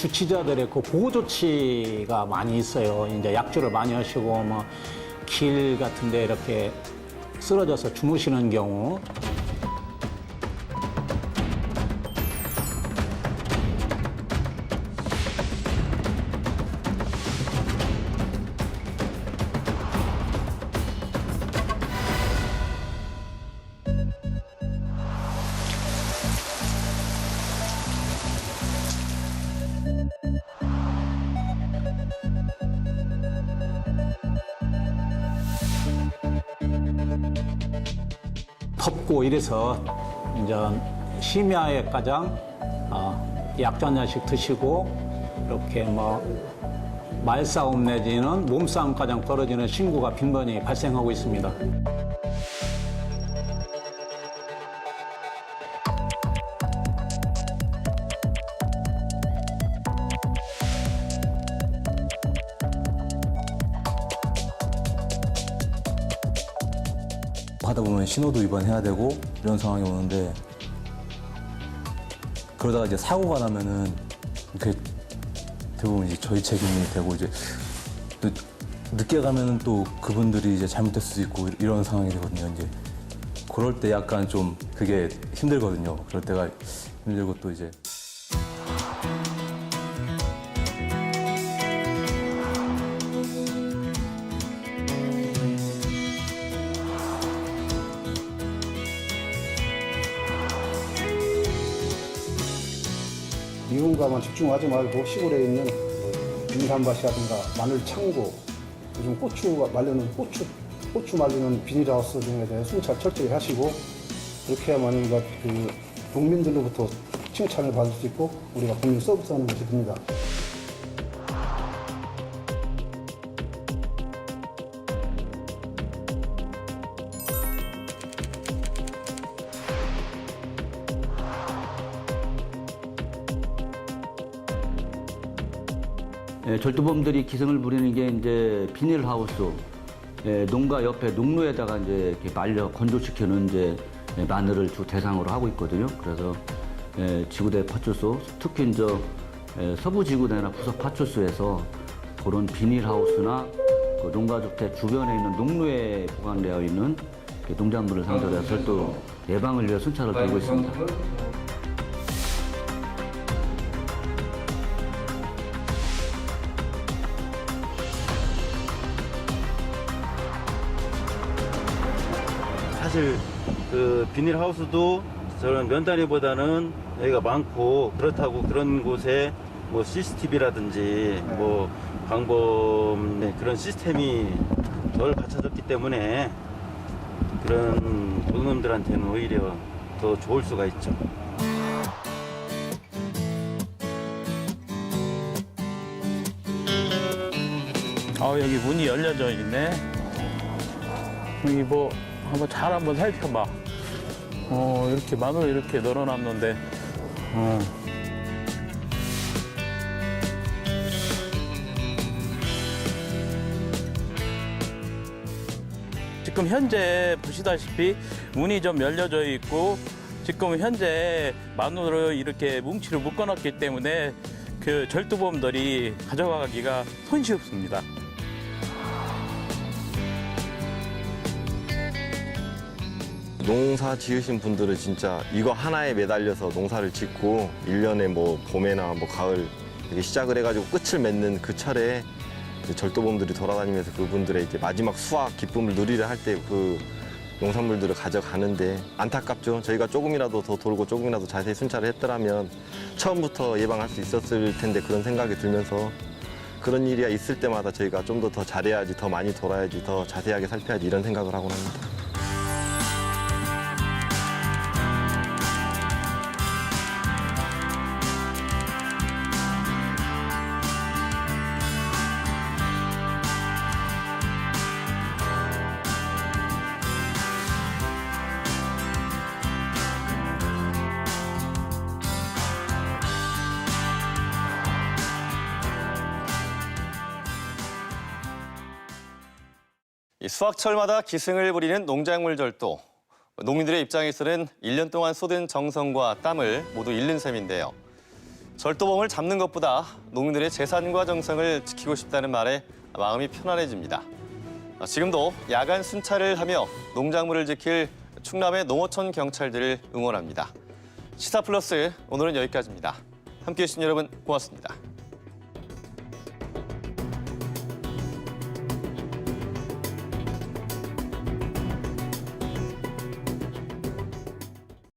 주치자들의 그 보호 조치가 많이 있어요. 이제 약주를 많이 하시고 뭐 길 같은데 이렇게 쓰러져서 주무시는 경우 덥고 이래서 이제 심야에 가장 어, 한 잔씩 드시고 이렇게 뭐 말싸움 내지는 몸싸움 가장 떨어지는 신고가 빈번히 발생하고 있습니다. 하다 보면 신호도 위반해야 되고 이런 상황이 오는데 그러다가 이제 사고가 나면은 이렇게 대부분 이제 저희 책임이 되고 이제 또 늦게 가면은 또 그분들이 이제 잘못될 수도 있고 이런 상황이 되거든요. 이제 그럴 때 약간 좀 그게 힘들거든요. 그럴 때가 힘들고 또 이제 미군가만 집중하지 말고 시골에 있는 뭐 빙산밭이라든가 마늘 창고, 요즘 고추 말리는 고추, 고추 말리는 비닐하우스 등에 대해 순찰 철저히 하시고 그렇게 해야만 우리가 그 농민들로부터 칭찬을 받을 수 있고 우리가 국민 서비스하는 것이 됩니다. 절도범들이 기승을 부리는 게 이제 비닐하우스, 예, 농가 옆에 농로에다가 이제 이렇게 말려 건조시켜놓은 이제 예, 마늘을 주 대상으로 하고 있거든요. 그래서 예, 지구대 파출소, 특히 이제 예, 서부 지구대나 부서 파출소에서 그런 비닐하우스나 그 농가주택 주변에 있는 농로에 보관되어 있는 농작물을 상대로 해서 절도 예방을 위해 순찰을 드리고 있습니다. 사실 그 비닐하우스도 저런 면 단위보다는 여기가 많고 그렇다고 그런 곳에 뭐 CCTV라든지 뭐 방범 네, 그런 시스템이 덜 갖춰졌기 때문에 그런 농놈들한테는 오히려 더 좋을 수가 있죠. 아 여기 문이 열려져 있네. 여기 뭐 한번 잘 한번 살펴봐. 어 이렇게 마늘 이렇게 널어놨는데. 어. 지금 현재 보시다시피 문이 좀 열려져 있고 지금 현재 마늘을 이렇게 뭉치를 묶어놨기 때문에 그 절도범들이 가져가기가 손쉬웠습니다. 농사 지으신 분들은 진짜 이거 하나에 매달려서 농사를 짓고 일년에뭐 봄에나 뭐 가을 이렇게 시작을 해가지고 끝을 맺는 그 철에 그 절도범들이 돌아다니면서 그분들의 이제 마지막 수확 기쁨을 누리려 할 때 그 농산물들을 가져가는데 안타깝죠. 저희가 조금이라도 더 돌고 조금이라도 자세히 순찰을 했더라면 처음부터 예방할 수 있었을 텐데 그런 생각이 들면서 그런 일이 있을 때마다 저희가 좀 더 더 잘해야지, 더 많이 돌아야지, 더 자세하게 살펴야지 이런 생각을 하곤 합니다. 수확철마다 기승을 부리는 농작물 절도. 농민들의 입장에서는 1년 동안 쏟은 정성과 땀을 모두 잃는 셈인데요. 절도범을 잡는 것보다 농민들의 재산과 정성을 지키고 싶다는 말에 마음이 편안해집니다. 아, 지금도 야간 순찰을 하며 농작물을 지킬 충남의 농어촌 경찰들을 응원합니다. 시사 플러스 오늘은 여기까지입니다. 함께해 주신 여러분 고맙습니다.